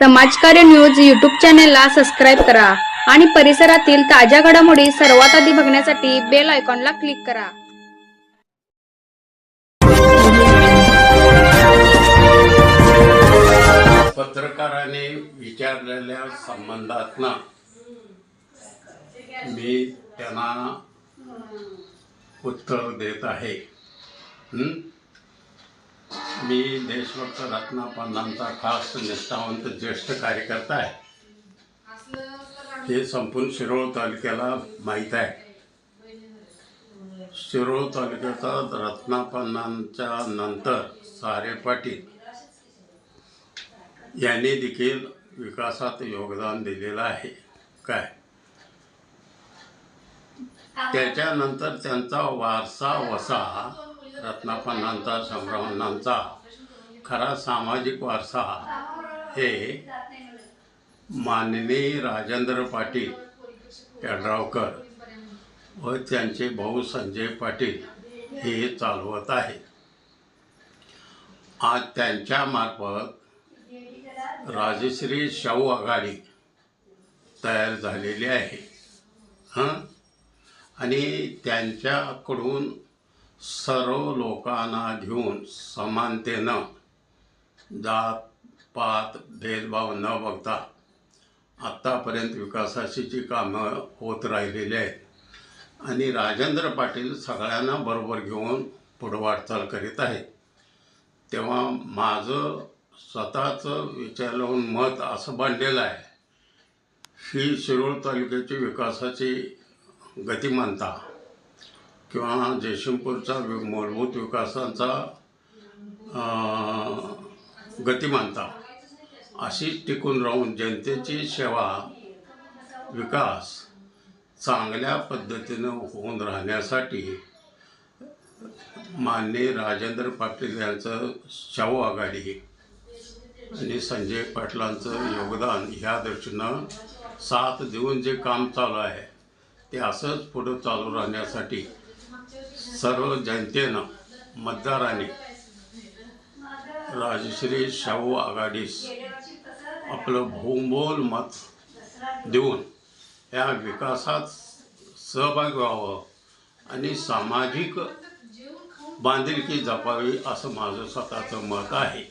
समाजकार्य news YouTube चॅनेलला subscribe करा आणि परिसरातील ताज्या घडामोडी सर्वात आधी बघण्यासाठी बेल आयकॉनला क्लिक करा. पत्रकाराने विचारलेल्या संबंधातनं मी त्यांना उत्तर देत आहे. मी देशभक्त रत्नापन्नांचा खास निष्ठावंत ज्येष्ठ कार्यकर्ता आहे. हे संपूर्ण शिरोळ तालुक्याला माहीत आहे. शिरोळ तालुक्याचा रत्नापन्नांच्या नंतर सारे पाटील यांनी देखील विकासात योगदान दिलेलं आहे. काय? त्याच्यानंतर त्यांचा वारसा वसा रत्नापन्नांचा संभ्रमणांचा खरा सामाजिक वारसा हे माननीय राजेंद्र पाटील यड्रावकर व त्यांचे भाऊ संजय पाटील हे चालवत आहे आज त्यांच्यामार्फत राजश्री शाहू आघाडी तयार झालेली आहे. हां? आणि त्यांच्याकडून सर्व लोकांना घेऊन समानतेनं जात पात भेदभाव न बघता आत्तापर्यंत विकासाची जी कामं होत राहिलेली आहेत आणि राजेंद्र पाटील सगळ्यांना बरोबर घेऊन पुढं वाटचाल करीत आहे तेव्हा माझं स्वतःचं विचार लावून मत असं बांधलेलं आहे ही शिरोळ तालुक्याची विकासाची गतिमानता किंवा जयसिंगपूरचा वि- मूलभूत विकासाचा गतिमानता अशीच टिकून राहून जनतेची सेवा विकास चांगल्या पद्धतीनं होऊन राहण्यासाठी माननीय राजेंद्र पाटील यांचं शाहू आघाडी आणि संजय पाटलांचं योगदान ह्या दृष्टीनं साथ देऊन जे काम चालू आहे ते असंच पुढं चालू राहण्यासाठी सर्व जनतेनं मतदारांनी राजश्री शाहू आघाडीस आपलं भोंबोल मत देऊन या विकासात सहभागी व्हावं आणि सामाजिक बांधिलकी जपावी असं माझं स्वतःचं मत आहे.